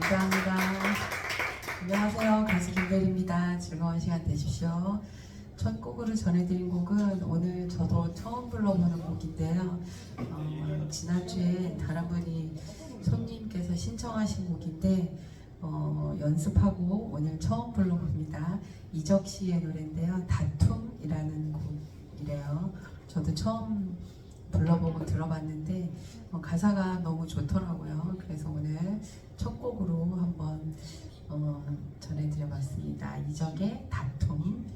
감사합니다. 안녕하세요. 가수 김대리입니다. 즐거운 시간 되십시오. 첫 곡으로 전해드린 곡은 오늘 저도 처음 불러보는 곡인데요. 어, 지난주에 다른 분이 손님께서 신청하신 곡인데 어, 연습하고 오늘 처음 불러봅니다. 이적 씨의 노래인데요. 다툼이라는 곡이래요. 저도 처음 불러보고 들어봤는데 어, 가사가 너무 좋더라고요. 그래서 오늘 첫 곡으로 한번 어, 전해드려봤습니다. 이적의 다툼.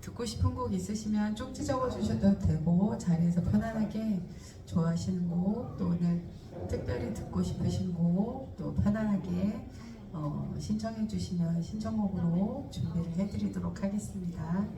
듣고 싶은 곡 있으시면 쪽지 적어주셔도 되고 자리에서 편안하게 좋아하시는 곡, 또 오늘 특별히 듣고 싶으신 곡, 또 편안하게 어, 신청해 주시면 신청곡으로 준비를 해드리도록 하겠습니다.